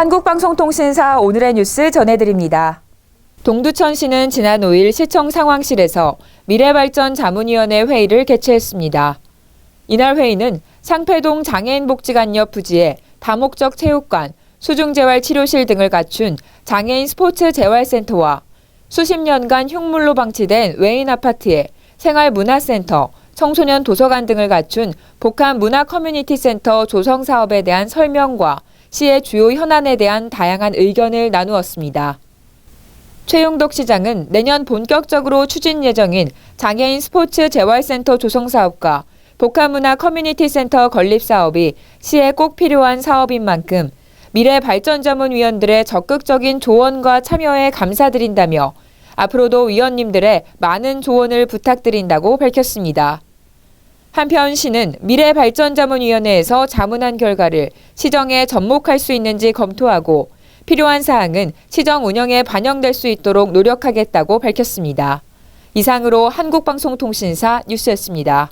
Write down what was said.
한국방송통신사 오늘의 뉴스 전해드립니다. 동두천시는 지난 5일 시청 상황실에서 미래발전 자문위원회 회의를 개최했습니다. 이날 회의는 상패동 장애인복지관 옆 부지에 다목적 체육관, 수중재활치료실 등을 갖춘 장애인 스포츠 재활센터와 수십 년간 흉물로 방치된 외인 아파트에 생활문화센터, 청소년 도서관 등을 갖춘 복합 문화 커뮤니티 센터 조성 사업에 대한 설명과 시의 주요 현안에 대한 다양한 의견을 나누었습니다. 최용덕 시장은 내년 본격적으로 추진 예정인 장애인 스포츠 재활센터 조성 사업과 복합문화 커뮤니티 센터 건립 사업이 시에 꼭 필요한 사업인 만큼 미래 발전 자문 위원들의 적극적인 조언과 참여에 감사드린다며 앞으로도 위원님들의 많은 조언을 부탁드린다고 밝혔습니다. 한편 시는 미래발전자문위원회에서 자문한 결과를 시정에 접목할 수 있는지 검토하고 필요한 사항은 시정 운영에 반영될 수 있도록 노력하겠다고 밝혔습니다. 이상으로 한국방송통신사 뉴스였습니다.